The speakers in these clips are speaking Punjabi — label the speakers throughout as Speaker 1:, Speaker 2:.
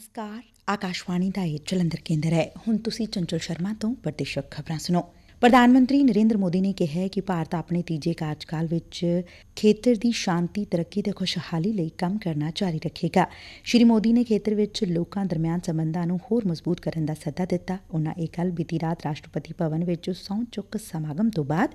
Speaker 1: ਨਮਸਕਾਰ। ਆਕਾਸ਼ਵਾਣੀ ਦਾ ਇਹ ਜਲੰਧਰ ਕੇਂਦਰ ਹੈ। ਹੁਣ ਤੁਸੀਂ ਚੰਚਲ ਸ਼ਰਮਾ ਤੋਂ ਪ੍ਰਦੇਸ਼ਕ ਖਬਰਾਂ ਸੁਣੋ। ਪ੍ਰਧਾਨ ਮੰਤਰੀ ਨਰੇਂਦਰ ਮੋਦੀ ਨੇ ਕਿਹਾ ਕਿ ਭਾਰਤ ਆਪਣੇ ਤੀਜੇ ਕਾਰਜਕਾਲ ਵਿੱਚ ਖੇਤਰ ਦੀ ਸ਼ਾਂਤੀ, ਤਰੱਕੀ ਤੇ ਖੁਸ਼ਹਾਲੀ ਲਈ ਕੰਮ ਕਰਨਾ ਜਾਰੀ ਰੱਖੇਗਾ। ਸ਼੍ਰੀ ਮੋਦੀ ਨੇ ਖੇਤਰ ਵਿੱਚ ਲੋਕਾਂ ਦਰਮਿਆਨ ਸਬੰਧਾਂ ਨੂੰ ਹੋਰ ਮਜ਼ਬੂਤ ਕਰਨ ਦਾ ਸੱਦਾ ਦਿੱਤਾ। ਉਨ੍ਹਾਂ ਇਹ ਗੱਲ ਬੀਤੀ ਰਾਤ ਰਾਸ਼ਟਰਪਤੀ ਭਵਨ ਵਿੱਚ ਸਹੁੰ ਚੁੱਕ ਸਮਾਗਮ ਤੋਂ ਬਾਅਦ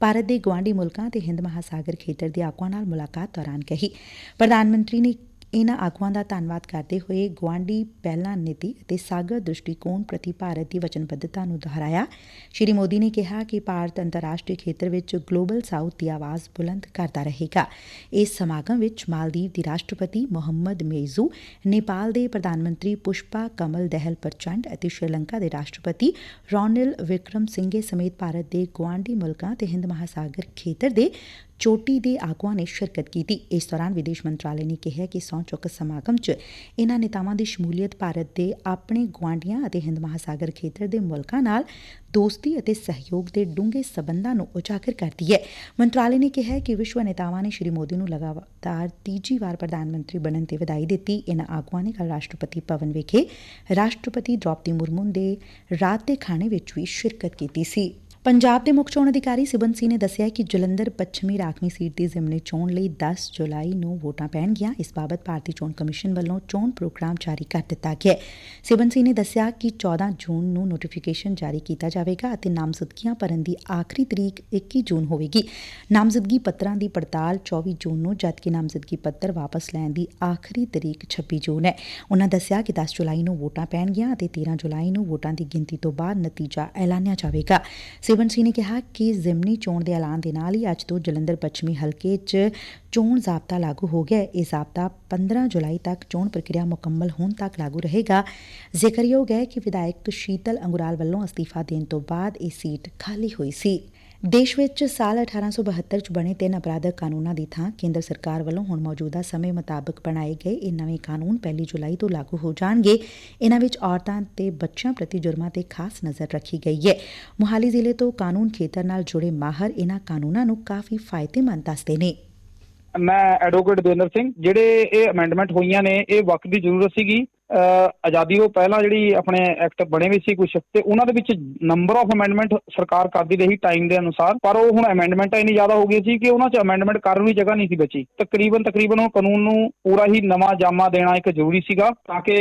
Speaker 1: ਭਾਰਤ ਦੇ ਗਵਾਂਢੀ ਮੁਲਕਾਂ ਤੇ ਹਿੰਦ ਮਹਾਸਾਗਰ ਖੇਤਰ ਦੇ ਆਗੂਆਂ ਨਾਲ ਮੁਲਾਕਾਤ ਦੌਰਾਨ ਕਹੀ। ਪ੍ਰਧਾਨ ਮੰਤਰੀ ਨੇ ਇਨ੍ਹਾਂ ਆਗੂਆਂ ਦਾ ਧੰਨਵਾਦ ਕਰਦੇ ਹੋਏ ਗੁਆਂਢੀ ਪਹਿਲਾਂ ਨੀਤੀ ਅਤੇ ਸਾਗਰ ਦ੍ਰਿਸ਼ਟੀਕੋਣ ਪ੍ਰਤੀ ਭਾਰਤ ਦੀ ਵਚਨਬੱਧਤਾ ਨੂੰ ਦੁਹਰਾਇਆ। ਸ਼੍ਰੀ ਮੋਦੀ ਨੇ ਕਿਹਾ ਕਿ ਭਾਰਤ ਅੰਤਰਰਾਸ਼ਟਰੀ ਖੇਤਰ ਵਿੱਚ ਗਲੋਬਲ ਸਾਊਥ ਦੀ ਆਵਾਜ਼ ਬੁਲੰਦ ਕਰਦਾ ਰਹੇਗਾ। ਇਸ ਸਮਾਗਮ ਵਿੱਚ ਮਾਲਦੀਵ ਦੀ ਰਾਸ਼ਟਰਪਤੀ ਮੁਹੰਮਦ ਮੇਜ਼ੂ, ਨੇਪਾਲ ਦੇ ਪ੍ਰਧਾਨ ਮੰਤਰੀ ਪੁਸ਼ਪਾ ਕਮਲ ਦਹਿਲ ਪ੍ਰਚੰਡ ਅਤੇ ਸ਼੍ਰੀਲੰਕਾ ਦੇ ਰਾਸ਼ਟਰਪਤੀ ਰੋਨਿਲ ਵਿਕਰਮ ਸਿੰਘੇ ਸਮੇਤ ਭਾਰਤ ਦੇ ਗੁਆਂਢੀ ਮੁਲਕਾਂ ਤੇ ਹਿੰਦ ਮਹਾਸਾਗਰ ਖੇਤਰ ਦੇ ਚੋਟੀ ਦੇ ਆਗੂਆਂ ਨੇ ਸ਼ਿਰਕਤ ਕੀਤੀ। ਇਸ ਦੌਰਾਨ ਵਿਦੇਸ਼ ਮੰਤਰਾਲੇ ਨੇ ਕਿਹਾ ਕਿ ਸਹੁੰ ਚੁੱਕ ਸਮਾਗਮ 'ਚ ਇਨ੍ਹਾਂ ਨੇਤਾਵਾਂ ਦੀ ਸ਼ਮੂਲੀਅਤ ਭਾਰਤ ਦੇ ਆਪਣੇ ਗੁਆਂਢੀਆਂ ਅਤੇ ਹਿੰਦ ਮਹਾਸਾਗਰ ਖੇਤਰ ਦੇ ਮੁਲਕਾਂ ਨਾਲ ਦੋਸਤੀ ਅਤੇ ਸਹਿਯੋਗ ਦੇ ਡੂੰਘੇ ਸਬੰਧਾਂ ਨੂੰ ਉਜਾਗਰ ਕਰਦੀ ਹੈ। ਮੰਤਰਾਲੇ ਨੇ ਕਿਹਾ ਕਿ ਵਿਸ਼ਵ ਨੇਤਾਵਾਂ ਨੇ ਸ਼੍ਰੀ ਮੋਦੀ ਨੂੰ ਲਗਾਤਾਰ ਤੀਜੀ ਵਾਰ ਪ੍ਰਧਾਨ ਮੰਤਰੀ ਬਣਨ ਤੇ ਵਧਾਈ ਦਿੱਤੀ। ਇਨ੍ਹਾਂ ਆਗੂਆਂ ਨੇ ਕੱਲ ਰਾਸ਼ਟਰਪਤੀ ਭਵਨ ਵਿਖੇ ਰਾਸ਼ਟਰਪਤੀ ਦ੍ਰੋਪਦੀ ਮੁਰਮੂ ਦੇ ਰਾਤ ਦੇ ਖਾਣੇ ਵਿੱਚ ਵੀ ਸ਼ਿਰਕਤ ਕੀਤੀ ਸੀ। ਪੰਜਾਬ ਦੇ ਮੁੱਖ ਚੋਣ ਅਧਿਕਾਰੀ ਸਿਬਨ ਸਿੰਘ ਨੇ ਦੱਸਿਆ ਕਿ ਜਲੰਧਰ ਪੱਛਮੀ ਰਾਖਵੀਂ ਸੀਟ ਦੀ ਜ਼ਿਮਨੀ ਚੋਣ ਲਈ 10 ਜੁਲਾਈ ਨੂੰ ਵੋਟਾਂ ਪੈਣਗੀਆਂ। ਇਸ ਬਾਬਤ ਭਾਰਤੀ ਚੋਣ ਕਮਿਸ਼ਨ ਵੱਲੋਂ ਚੋਣ ਪ੍ਰੋਗਰਾਮ ਜਾਰੀ ਕਰ ਦਿੱਤਾ ਗਿਆ ਹੈ। ਸਿਬਨ ਸਿੰਘ ਨੇ ਦੱਸਿਆ ਕਿ 14 ਜੂਨ ਨੂੰ ਨੋਟੀਫਿਕੇਸ਼ਨ ਜਾਰੀ ਕੀਤਾ ਜਾਵੇਗਾ ਅਤੇ ਨਾਮਜ਼ਦਗੀਆਂ ਭਰਨ ਦੀ ਆਖਰੀ ਤਰੀਕ 21 ਜੂਨ ਹੋਵੇਗੀ। ਨਾਮਜ਼ਦਗੀ ਪੱਤਰਾਂ ਦੀ ਪੜਤਾਲ 24 ਜੂਨ ਨੂੰ, ਜਦਕਿ ਨਾਮਜ਼ਦਗੀ ਪੱਤਰ ਵਾਪਸ ਲੈਣ ਦੀ ਆਖਰੀ ਤਰੀਕ 26 ਜੂਨ ਹੈ। ਉਨ੍ਹਾਂ ਦੱਸਿਆ ਕਿ 10 ਜੁਲਾਈ ਨੂੰ ਵੋਟਾਂ ਪੈਣਗੀਆਂ ਅਤੇ 13 ਜੁਲਾਈ ਨੂੰ ਵੋਟਾਂ ਦੀ ਗਿਣਤੀ ਤੋਂ ਬਾਅਦ ਨਤੀਜਾ ਐਲਾਨਿਆ ਜਾਵੇਗਾ। ਸਿਵਨ ਸਿੰਘ ਨੇ ਕਿਹਾ ਕਿ ਜ਼ਿਮਨੀ ਚੋਣ ਦੇ ਐਲਾਨ ਦੇ ਨਾਲ ਹੀ ਅੱਜ ਤੋਂ ਜਲੰਧਰ ਪੱਛਮੀ ਹਲਕੇ 'ਚ ਚੋਣ ਜ਼ਾਬਤਾ ਲਾਗੂ ਹੋ ਗਿਆ ਇਹ ਜ਼ਾਬਤਾ 15 ਜੁਲਾਈ ਤੱਕ ਚੋਣ ਪ੍ਰਕਿਰਿਆ ਮੁਕੰਮਲ ਹੋਣ ਤੱਕ ਲਾਗੂ ਰਹੇਗਾ। ਜ਼ਿਕਰਯੋਗ ਹੈ ਕਿ ਵਿਧਾਇਕ ਸ਼ੀਤਲ ਅੰਗੁਰਾਲ ਵੱਲੋਂ ਅਸਤੀਫਾ ਦੇਣ ਤੋਂ ਬਾਅਦ ਇਹ ਸੀਟ ਖਾਲੀ ਹੋਈ ਸੀ। ਦੇਸ਼ ਵਿਚ ਸਾਲ 1872 ਚ ਬਣੇ ਤਿੰਨ ਅਪਰਾਧਕ ਕਾਨੂੰਨਾਂ ਦੀ ਥਾਂ ਕੇਂਦਰ ਸਰਕਾਰ ਵੱਲੋਂ ਹੁਣ ਮੌਜੂਦਾ ਸਮੇਂ ਮੁਤਾਬਕ ਬਣਾਏ ਗਏ। ਇਹ ਨਵੇਂ ਕਾਨੂੰਨ ਪਹਿਲੀ ਜੁਲਾਈ ਤੋਂ ਲਾਗੂ ਹੋ ਜਾਣਗੇ। ਇਨ੍ਹਾਂ ਵਿੱਚ ਔਰਤਾਂ ਤੇ ਬੱਚਿਆਂ ਪ੍ਰਤੀ ਜੁਰਮਾਂ ਤੇ ਖਾਸ ਨਜ਼ਰ ਰੱਖੀ ਗਈ ਹੈ। ਮੁਹਾਲੀ ਜ਼ਿਲ੍ਹੇ ਤੋਂ ਕਾਨੂੰਨ ਖੇਤਰ ਨਾਲ ਜੁੜੇ ਮਾਹਰ ਇਨ੍ਹਾਂ ਕਾਨੂੰਨਾਂ ਨੂੰ ਕਾਫੀ ਫਾਇਦੇਮੰਦ ਦੱਸਦੇ ਨੇ।
Speaker 2: ਮੈਂ ਐਡਵੋਕੇਟ ਦੇਵਿੰਦਰ ਸਿੰਘ, ਜਿਹੜੇ ਇਹ ਅਮੈਂਡਮੈਂਟ ਹੋਈਆਂ ਨੇ, ਇਹ ਵਕਤ ਦੀ ਜ਼ਰੂਰਤ ਸੀਗੀ। ਆਜ਼ਾਦੀ ਤੋਂ ਪਹਿਲਾਂ ਜਿਹੜੀ ਆਪਣੇ ਐਕਟ ਬਣੇ ਵੀ ਸੀ ਕੁਝ ਤੇ ਉਹਨਾਂ ਦੇ ਵਿੱਚ ਨੰਬਰ ਆਫ ਅਮੈਂਡਮੈਂਟ ਸਰਕਾਰ ਕਰਦੀ ਰਹੀ ਟਾਈਮ ਦੇ ਅਨੁਸਾਰ, ਪਰ ਉਹ ਹੁਣ ਅਮੈਂਡਮੈਂਟਾਂ ਇੰਨੀ ਜ਼ਿਆਦਾ ਹੋ ਗਈ ਸੀ ਕਿ ਉਹਨਾਂ 'ਚ ਅਮੈਂਡਮੈਂਟ ਕਰਨ ਦੀ ਜਗ੍ਹਾ ਨਹੀਂ ਸੀ ਬਚੀ। ਤਕਰੀਬਨ ਤਕਰੀਬਨ ਉਹ ਕਾਨੂੰਨ ਨੂੰ ਪੂਰਾ ਹੀ ਨਵਾਂ ਜਾਮਾ ਦੇਣਾ ਇੱਕ ਜ਼ਰੂਰੀ ਸੀਗਾ, ਤਾਂ ਕਿ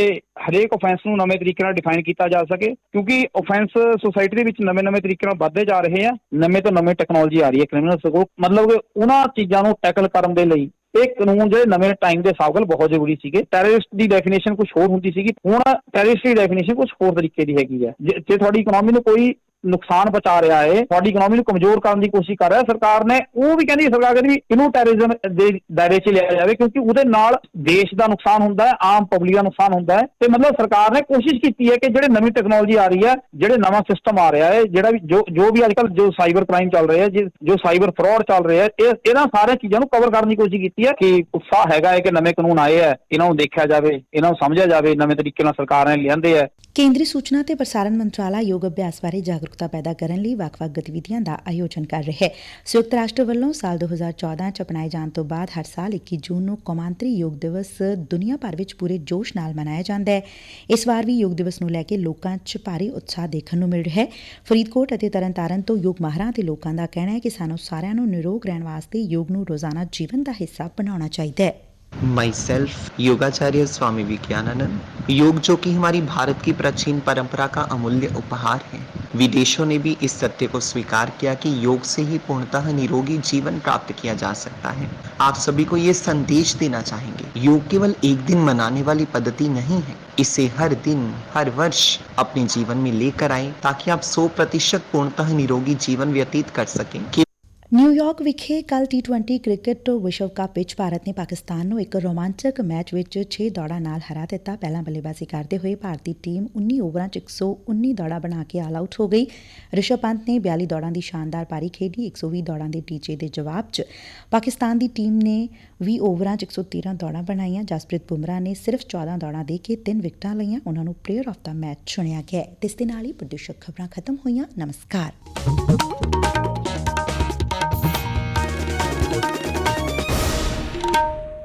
Speaker 2: ਹਰੇਕ ਆਫੈਂਸ ਨੂੰ ਨਵੇਂ ਤਰੀਕੇ ਨਾਲ ਡਿਫਾਈਨ ਕੀਤਾ ਜਾ ਸਕੇ, ਕਿਉਂਕਿ ਆਫੈਂਸ ਸੋਸਾਇਟੀ ਦੇ ਵਿੱਚ ਨਵੇਂ-ਨਵੇਂ ਤਰੀਕੇ ਨਾਲ ਵੱਧਦੇ ਜਾ ਰਹੇ ਆ, ਨਵੇਂ ਤੋਂ ਨਵੇਂ ਟੈਕਨੋਲੋਜੀ ਆ ਰਹੀ ਹੈ ਕ੍ਰਿਮੀਨਲ ਸਕੋ ਮਤਲਬ ਕਿ ਉਹਨਾਂ ਚੀਜ਼ਾਂ ਨੂੰ ਟੈਕਲ ਕਰਨ ਦੇ ਲਈ ਇਹ ਕਾਨੂੰਨ ਜਿਹੜੇ ਨਵੇਂ ਟਾਈਮ ਦੇ ਹਿਸਾਬ ਨਾਲ ਬਹੁਤ ਜ਼ਰੂਰੀ ਸੀਗੇ। ਟੈਰਰਿਸਟ ਦੀ ਡੈਫੀਨੇਸ਼ਨ ਕੁਝ ਹੋਰ ਹੁੰਦੀ ਸੀਗੀ। ਹੁਣ ਟੈਰਰਿਸਟ ਦੀ ਡੈਫੀਨੇਸ਼ਨ ਕੁਝ ਹੋਰ ਤਰੀਕੇ ਦੀ ਹੈਗੀ ਹੈ ਜੇ ਜੇ ਤੁਹਾਡੀ ਇਕਨੋਮੀ ਨੂੰ ਕੋਈ ਨੁਕਸਾਨ ਪਹੁੰਚਾ ਰਿਹਾ ਹੈ, ਤੁਹਾਡੀ ਇਕਨੋਮੀ ਨੂੰ ਕਮਜ਼ੋਰ ਕਰਨ ਦੀ ਕੋਸ਼ਿਸ਼ ਕਰ ਰਿਹਾ ਸਰਕਾਰ ਨੇ ਉਹ ਵੀ ਕਹਿੰਦੀ ਸਰਕਾਰ ਕਹਿੰਦੀ ਵੀ ਇਹਨੂੰ ਟੈਰਰਿਜ਼ਮ ਦੇ ਦਾਇਰੇ 'ਚ ਲਿਆ ਜਾਵੇ ਕਿਉਂਕਿ ਉਹਦੇ ਨਾਲ ਦੇਸ਼ ਦਾ ਨੁਕਸਾਨ ਹੁੰਦਾ ਹੈ, ਆਮ ਪਬਲਿਕ ਦਾ ਨੁਕਸਾਨ ਹੁੰਦਾ ਹੈ ਤੇ ਮਤਲਬ ਸਰਕਾਰ ਨੇ ਕੋਸ਼ਿਸ਼ ਕੀਤੀ ਹੈ ਕਿ ਜਿਹੜੇ ਨਵੀਂ ਟੈਕਨੋਲੋਜੀ ਆ ਰਹੀ ਹੈ, ਜਿਹੜੇ ਨਵਾਂ ਸਿਸਟਮ ਆ ਰਿਹਾ ਹੈ, ਜਿਹੜਾ ਵੀ ਜੋ ਜੋ ਵੀ ਅੱਜਕੱਲ ਜੋ ਸਾਈਬਰ ਕ੍ਰਾਈਮ ਚੱਲ ਰਿਹਾ ਹੈ, ਜੋ ਸਾਈਬਰ ਫਰਾਡ ਚੱਲ ਰਿਹਾ ਹੈ, ਇਹ, ਇਹਨਾਂ ਸਾਰੀਆਂ ਚੀਜ਼ਾਂ ਨੂੰ ਕਵਰ ਕਰਨ ਦੀ ਕੋਸ਼ਿਸ਼ ਕੀਤੀ ਹੈ ਕਿ ਉਤਸ਼ਾਹ ਹੈਗਾ ਹੈ ਕਿ ਨਵੇਂ ਕਾਨੂੰਨ ਆਏ ਹੈ, ਇਹਨਾਂ ਨੂੰ ਦੇਖਿਆ ਜਾਵੇ, ਇਹਨਾਂ ਨੂੰ ਸਮਝਿਆ ਜਾਵੇ, ਨਵੇਂ ਤਰੀਕੇ ਨਾਲ ਸਰਕਾਰ ਨੇ ਲਿਆਂਦੇ ਹੈ।
Speaker 1: ਕੇਂਦਰੀ ਸੂਚਨਾ ਤੇ ਪ੍ਰਸਾਰਣ ਮੰਤਰਾਲਾ ਯੋਗ ਅਭਿਆਸ ਬਾਰੇ ਜਾਗਰੂਕਤਾ ਪੈਦਾ ਕਰਨ ਲਈ ਵੱਖ-ਵੱਖ ਗਤੀਵਿਧੀਆਂ ਦਾ ਆਯੋਜਨ ਕਰ ਰਿਹਾ ਹੈ ਸੰਯੁਕਤ ਰਾਸ਼ਟਰ ਵੱਲੋਂ ਸਾਲ 2014 ਚ ਅਪਣਾਏ ਜਾਣ ਤੋਂ ਬਾਅਦ ਹਰ ਸਾਲ 21 ਜੂਨ ਨੂੰ ਕੌਮਾਂਤਰੀ ਯੋਗ ਦਿਵਸ ਦੁਨੀਆ ਭਰ ਵਿੱਚ ਪੂਰੇ ਜੋਸ਼ ਨਾਲ ਮਨਾਇਆ ਜਾਂਦਾ ਹੈ ਇਸ ਵਾਰ ਵੀ ਯੋਗ ਦਿਵਸ ਨੂੰ ਲੈ ਕੇ ਲੋਕਾਂ 'ਚ ਭਾਰੀ ਉਤਸ਼ਾਹ ਦੇਖਣ ਨੂੰ ਮਿਲ ਰਿਹਾ ਹੈ ਫਰੀਦਕੋਟ ਅਤੇ ਤਰਨਤਾਰਨ ਤੋਂ ਯੋਗ ਮਾਹਰਾਂ ਤੇ ਲੋਕਾਂ ਦਾ ਕਹਿਣਾ ਹੈ ਕਿ ਸਾਨੂੰ ਸਾਰਿਆਂ ਨੂੰ ਨਿਰੋਗ ਰਹਿਣ ਵਾਸਤੇ ਯੋਗ ਨੂੰ ਰੋਜ਼ਾਨਾ ਜੀਵਨ ਦਾ ਹਿੱਸਾ ਬਣਾਉਣਾ ਚਾਹੀਦਾ ਹੈ
Speaker 3: माई सेल्फ योगाचार्य स्वामी विज्ञानानंद योग जो कि हमारी भारत की प्राचीन परंपरा का अमूल्य उपहार है विदेशों ने भी इस सत्य को स्वीकार किया कि योग से ही पूर्णतः निरोगी जीवन प्राप्त किया जा सकता है। आप सभी को ये संदेश देना चाहेंगे, योग केवल एक दिन मनाने वाली पद्धति नहीं है। इसे हर दिन, हर वर्ष अपने जीवन में लेकर आए ताकि आप सौ प्रतिशत पूर्णतः निरोगी जीवन व्यतीत कर सकें।
Speaker 1: ਨਿਊਯਾਰਕ ਵਿਖੇ ਕੱਲ ਟੀ20 ਕ੍ਰਿਕਟ ਵਿਸ਼ਵ ਕੱਪ ਵਿੱਚ ਭਾਰਤ ਨੇ ਪਾਕਿਸਤਾਨ ਨੂੰ ਇੱਕ ਰੋਮਾਂਚਕ ਮੈਚ ਵਿੱਚ 6 ਦੌੜਾਂ ਨਾਲ ਹਰਾ ਦਿੱਤਾ। ਪਹਿਲਾਂ ਬੱਲੇਬਾਜ਼ੀ ਕਰਦੇ ਹੋਏ ਭਾਰਤੀ ਟੀਮ 19 ਓਵਰਾਂ 'ਚ 119 ਦੌੜਾਂ ਬਣਾ ਕੇ ਆਲ ਆਊਟ ਹੋ ਗਈ। ਰਿਸ਼ਭ ਪੰਤ ਨੇ 42 ਦੌੜਾਂ ਦੀ ਸ਼ਾਨਦਾਰ ਪਾਰੀ ਖੇਡੀ 120 ਦੌੜਾਂ ਦੇ ਟੀਚੇ ਦੇ ਜਵਾਬ 'ਚ। ਪਾਕਿਸਤਾਨ ਦੀ ਟੀਮ ਨੇ 20 ਓਵਰਾਂ 'ਚ 113 ਦੌੜਾਂ ਬਣਾਈਆਂ। ਜਸਪ੍ਰੀਤ ਬੁਮਰਾਹ ਨੇ ਸਿਰਫ 14 ਦੌੜਾਂ ਦੇ ਕੇ 3 ਵਿਕਟਾਂ ਲਈਆਂ। ਉਹਨਾਂ ਨੂੰ ਪਲੇਅਰ ਆਫ ਦਾ ਮੈਚ ਚੁਣਿਆ ਗਿਆ ਇਸ ਦੇ ਨਾਲ ਹੀ ਪ੍ਰਦੇਸ਼ਕ ਖਬਰਾਂ ਖਤਮ ਹੋਈਆਂ। ਨਮਸਕਾਰ।